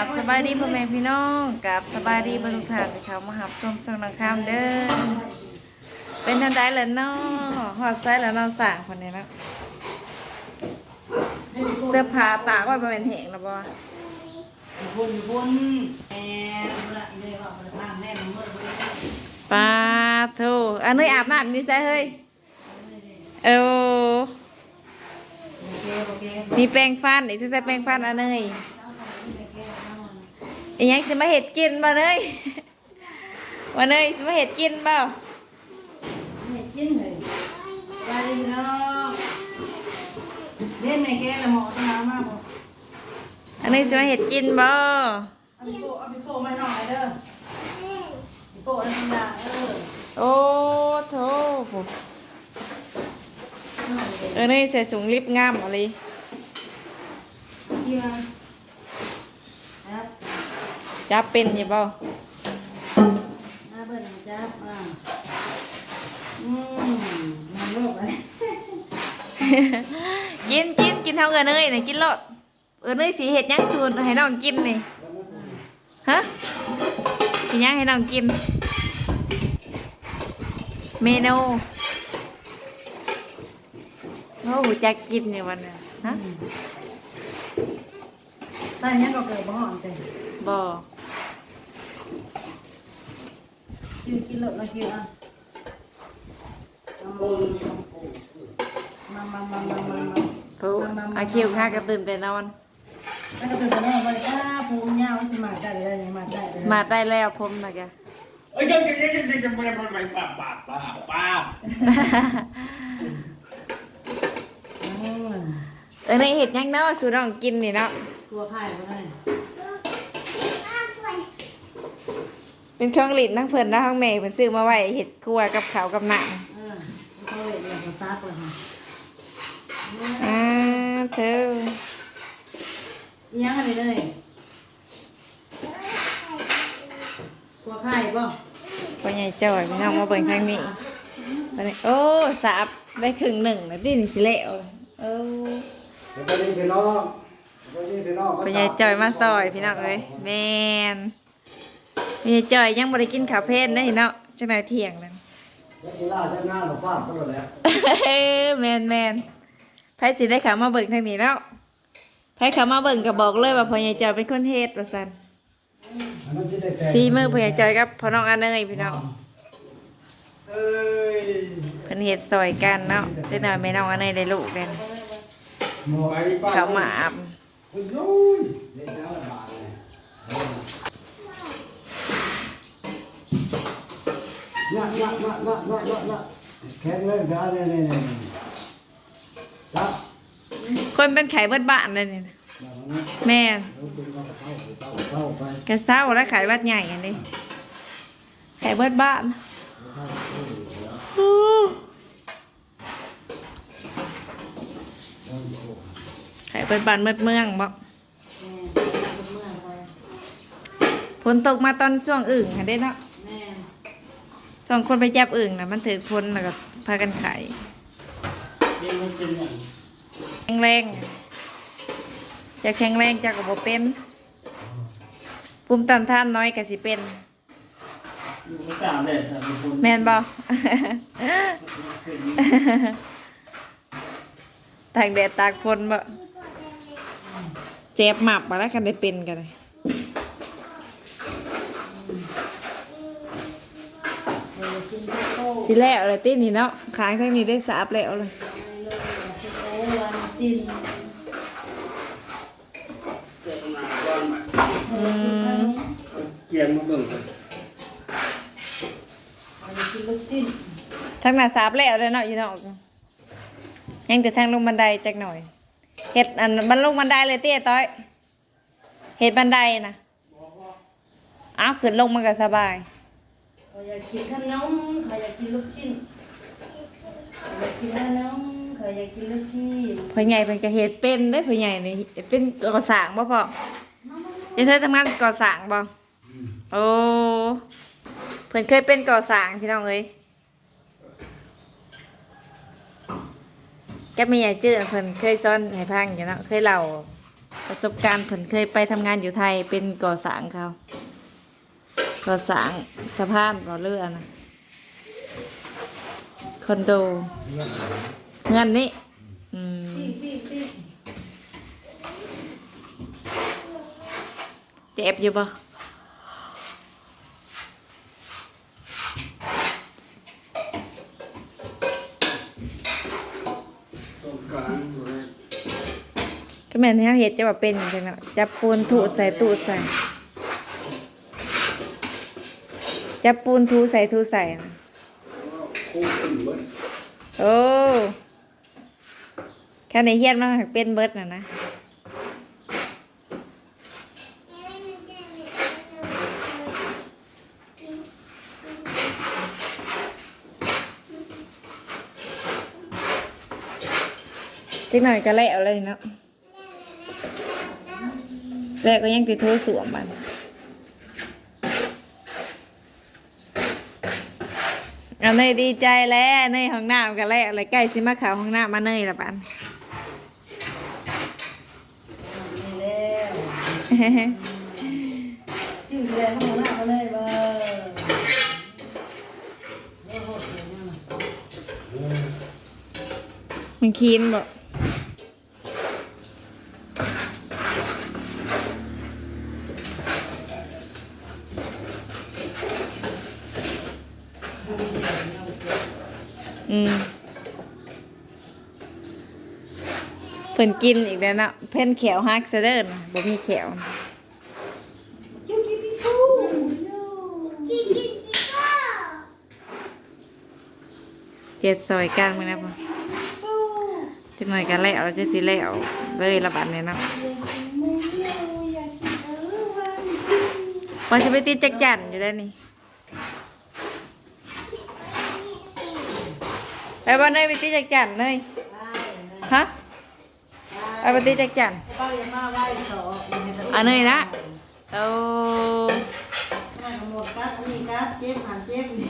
กับสบายดีพ่อแม่พี่น้องกับสบายดีบรรทุกทานที่เขามาหับชมสังนังคามเด้อเป็นทันใดแล้วเนาะหอดไซแล้วเนาะสั่งคนนี้นะเสื้อผ้าตากว้บ่เป็นแหงแล้วบ่บุญบุญแม่ละเดี๋ยวเอาไปางแน่นเมื่อบุญปาโธอันนี้อาบน้ำนี่ใส่เฮ้ยเออมีแปรงฟันอีกใส่แปรงฟันอันนี้ อีหยังสิมาเห็ดกินบ่เนยว่าเนยสิมาเห็ดกินเปล่าไม่กินเลยไปเลยเนาะเล่นแม่แกละหมอต้องเอามาบ่อันนี้สิมาเห็ดกินบ่เอาไปโปะเอาไปโปะมาหน่อยเด้อไปโปะแล้วทำยาเออโอ้โถเออนี่ใส่สูงลิบงามอะไร เกี่ยวครับ จับเป็นอยังบ่หน้าเบิ่นจับอ่าอืมมันโลกอะไรกินกินกินเท่ากันเลยนี่กินโลดเออนี่สิเห็ดหยังสูตรให้น้องกินนี่ฮะสิหยังให้น้องกิน เมนูโอ้โหจะกินในวันนี้ฮะ ตอนนี้ก็เกิดบ่หอมเต็มบ่ คิวกินหลดมาคิวอะมามามามามามาปูอาคิวค่ะก็ตื่นแต่นอนแล้วก็ตื่นแต่นอนไปก้าปูเงาสิมาได้เลยมาได้เลยมาได้แล้วผมนะแกเอ้ยจะจะจะจะจะไม่ไม่ไม่ป้าป้าป้าป้าเออในเห็ดยังเนาะสูน้องกินนี่เนาะตัวไข่ก็ได้ เป็นเครื่องลิ้นทั้งเพิ่นและทั้งแม่เพิ่นซื้อมาไว้เห็ดครัวกับข้าวกับหนังเออเขาเลยเดี๋ยวตาก่อนค่ะอ่าเธอยังอะไรเลยตัวไข่ป่ะพ่อใหญ่จ้อยพี่น้องมาเบิ่งทางนี้บัดนี้โอ้สาบได้ครึ่งหนึ่งแล้วดินี่สิแล้วเออสวัสดีพี่น้องสวัสดีพี่น้องพ่อใหญ่จอยมาซอยพี่น้องเอ้ยแมน พ่อใหญ่จ้อยยังบ่ได้กินข้าวเพลนนะพี่น้องจังไดเที่ยงนั่นนักกีฬาจะหน้าหนูฟาดก็แล้วเอ้ยแมนแมนไผสิได้ขามาเบิ่งทางนี้แล้วไผขามาเบิ่งก็บอกเลยว่าพ่อใหญ่จอยเป็นคนเฮ็ดว่าซั่นอันนั้นจะได้แต่งซีมือพ่อใหญ่จอยกับพ่อน้องอาเนยพี่น้องเอ้ยเพิ่นเฮ็ดซอยกันเนาะได้หน่อยแม่น้องอาเนยได้ลูกเด่นหมอไปดิป้าเขามาอาบ คุณโอ้ยเด็กแล้วบาทเลย นะนะนะนะนะนะนะแข็งเลยเดี๋ยวนี่นี่นี่จับคนเป็นไข้เบิดบ้านเลยนี่นะแบบนี้แม่นแล้วคุณก็เข้าเข้าเข้าไปกระเศร้าแล้วไข้หวัดใหญ่อันนี้ไข้เบิดบ้านไข้เบิดบ้านเบิดเมืองบ่แม่เมื่อไปฝนตกมาตอนช่วงอึ่งค่ะเด้เนาะแม่ สองคนไปจับอึ่งน่ะมันถือพ้นแล้วก็พากันไข้เดี๋ยวมันเป็นอย่างแข็งแรงจะแข็งแรงจะกับบ่เป็นภูมิต้านทานน้อยก็สิเป็น อยู่ไม่กล้าเลยถ้าเป็นคนแม่นบ่ ตากแดดตากฝนบ่เจ็บหมับมาแล้วกันได้เป็นกันเลย เออกินข้าวโพด สิแล้วเลยตีนี่เนาะขางทางนี้ได้สาบแล้วเลยโอ้วันสิ้นเจ็บมาก่อนมาอืมเกียงมาเบิ่งกันวันกินลูกสิ้นทางหน้าสาบแล้วเลยเนาะอยู่เนาะยังแต่ทางลงบันไดจักหน่อยเฮ็ดอันมันลงบันไดเลยเตี้ยต้อยเฮ็ดบันไดนะอ้าวขึ้นลงมันก็สบายเขาอยากกินขนมเขาอยากกินลูกชิ้นเขาอยากกินขนมเขาอยากกินลูกชิ้นพ่อใหญ่เป็นกระเฮ็ดเป็นได้อพ่อใหญ่นี่เป็นก่อสร้างบ่พ่อจะเธอทำงานก่อสร้างบ่โอ้เพิ่นเคยเป็นก่อสร้างพี่น้องเอ้ยแกมีใหญ่จื้อเพิ่นเคยสอนให้พังอยู่เนาะเคยเล่าประสบการณ์เพิ่นเคยไปทำงานอยู่ไทยเป็นก่อสร้างเขา ก่อสร้างสะพานบ่อเรือนะคอนโดเงินนี้อืมเจ็บอยู่ปะก็แม่นี่เราเห็ดจะว่าเป็นอย่างจังนั้นจับปูนถูดใส่ตูดใส่ จับปูนทูใส่ทูใส่นะโอ้แค่ในเฮียนมันหักเป็นเบิร์ดน่ะนะจักหน่อยก็แล้วเลยเนาะแล้วก็ยังติดโทรสวมมัน เอาเนยดีใจแล้วเนยห้องน้ำกันแล้วอะไรใกล้สิมาเข่าวห้องน้ำมาเนยละปันนี่แล้วชื่อแสดงเข้ามาหน้ามาเลยเบ่โอ้โหเสียงมันน่ะมันคีนบอก พิ่นกินอีกแล้วนะเพิ่นแขวฮักซะเด้อนบ่มีแขวเก็ดซอยกลางมาแล้วบ่จังหน่อยก็แล้วจะสิแล้วเลยละบาดเนี้เนะว่าสิไปติดจักจันอยู่ได้นี่ไปบ่เนยไปติดจักจันเนยฮะ ไปบ่ติจักจันอันเนยนะโอ้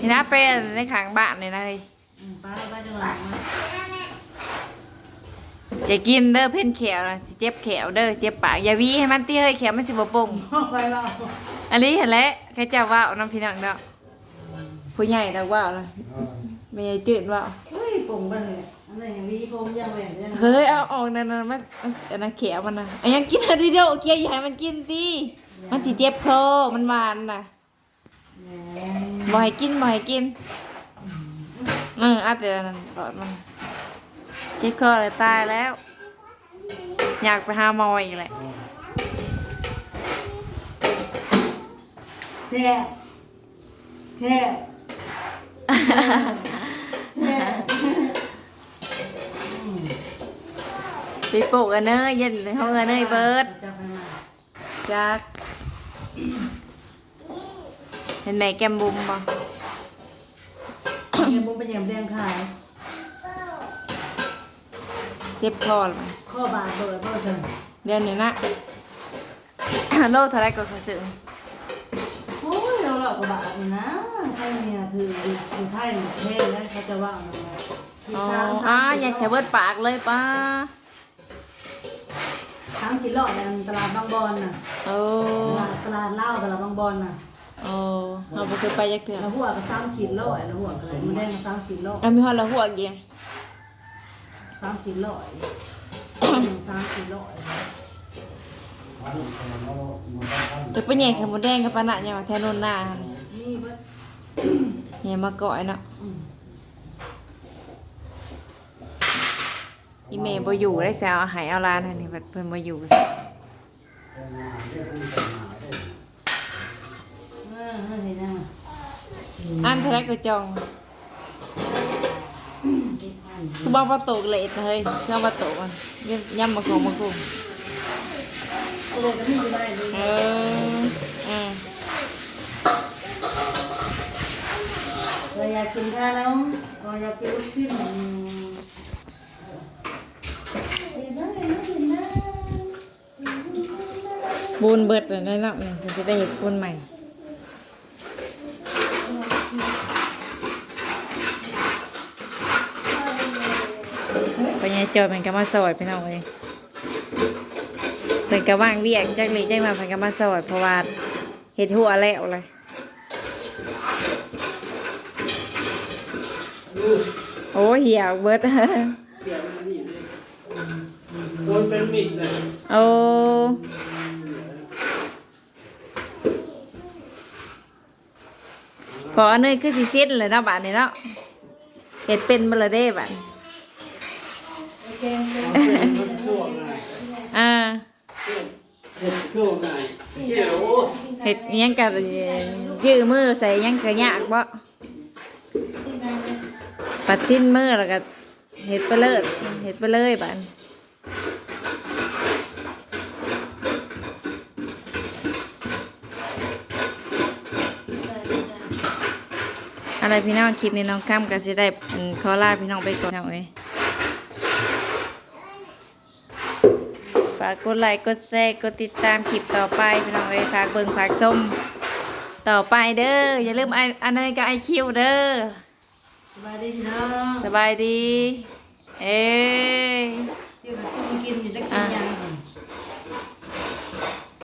นี่นะเป็นในข้างบ้านนี่นะเฮ้ยอืมป้าป้าจะหลังมาอย่ากินเด้อเพ่นแขวนะเจ็บแขวเด้อเจ็บปากอย่าวีให้มันตีเฮ้ยแขวมันสิบ่ป่งอันนี้เห็นแล้วแค่จ้าว่าน้ำพี่น้องเนาะผู้ใหญ่เราว่าวนะไม่ใหญ่จืดว่าเฮ้ยปุ่งไปเลย นนี้นวีผมยังแหวนเลยนะเฮ้ยเอาออกนั่นๆมันอันนั้นแขวมันนะอันยังกินอะไรเดียวเคี้ยวอย่าให้มันกินดิมันสิเจ็บคอมันหวานน่ะแหมบ่ให้กินบ่ให้กินเอออัดเดี๋ยวนั้นตอดมันเจ็บคอเลยตายแล้ว อยากไปหาหมออีกแหละแซ่บแค่แซ่บอืม ตี ปลูกกันเนยเย็นในห้องกันเนยเบิร์ดจะไปมาจักเห็นไหมแก้มบุมบ่เดี๋ยวผมไปแยมแดงขายเจ็บคอหรือข้อบาทเบิดบ่ซั่นเดือนนี้นะโลเท่าไรก็เขาซื้อโอ้ยเราหลอกกว่าบาทนี่นะใครเนี่ยถืออยู่ไทยเนี่ยเท่แล้วเขาจะว่ามันไงที่อ๋อสามอ่าสามอยากจะเบิดปากเลยป้า สามกิโลเนี่ยตลาดบางบอนน่ะโอ้ตลาดตลาดเหล้าตลาดบางบอนน่ะโอ้เราบ่เคยไปยักเถื่อแล้วหัวก็สามขีดโลไอ้แล้วหัวก็เลยมันได้มาสามขีดโลเอามีฮอดละหัวเกียงสามขีดโลสามขีดโลจะไปแย่งไข่มดแดงกับปานะเนี่ยว่าแถวโนนหน้าหั่นนี่นี่เบิดแย่มาก่อยเนาะ อืมอีเมย์บ่อยู่ได้แซวเอาใหายเอาลานหั่นนี่บัดเพิ่นบ่อยู่เออเห็นยังอันเท่าไรก็จองสิบพันคือบ่ประตูเลทนะเฮ้ยเครื่องประตูมันย่ำมาของมากุ้งเลยก็มีอยู่ได้เลยเออเออเราอยากกินข้าวแล้วเราอยากกินลูกชิ้นอืมเห็นนะเห็นนะเห็นนะ ปูนเบิดเลยได้เนาะเนี่ยถึงจะได้เห็ดปูนใหม่ไปยังจอยมันก็มาซอยพี่น้องเลยเพิ่นก็ว่างเวียกจักเลยจังมาเพิ่นก็มาซอยเพราะว่าเฮ็ดหัวแล้วเลยโอ้เหี่ยวเบิดเดี๋ยวมันนี่เลยโดนเป็นมิดเลยโอ้ ออันนี้คือสิสิ้นเลยเนาะบาดนี้เนาะเฮ็ดเป็นบ่ละเด้บาดนี้แกงเส้นเป็นมันช่วงไงอ่าเห็ดช่วงไงเดี๋ยวเฮ็ดอิหยังก็ยื้อมือใส่อิหยังก็ยากบ่ปัดชิ้นมือแล้วก็เฮ็ดไปเลยเฮ็ดไปเลยบาดนี้ อะไรพี่น้องคลิปนี้น้องข้ามก็สิได้อืมขอลาพี่น้องไปก่อนเอาเอ้ยฝากกดไลค์กดแชร์กดติดตามคลิปต่อไปพี่น้องเอ้ยฝากเบิ่งฝากส้มต่อไปเด้ออย่าลืมไออันเนยกับไอคิวเด้อสบายดีพี่น้องสบายดี เอ้ย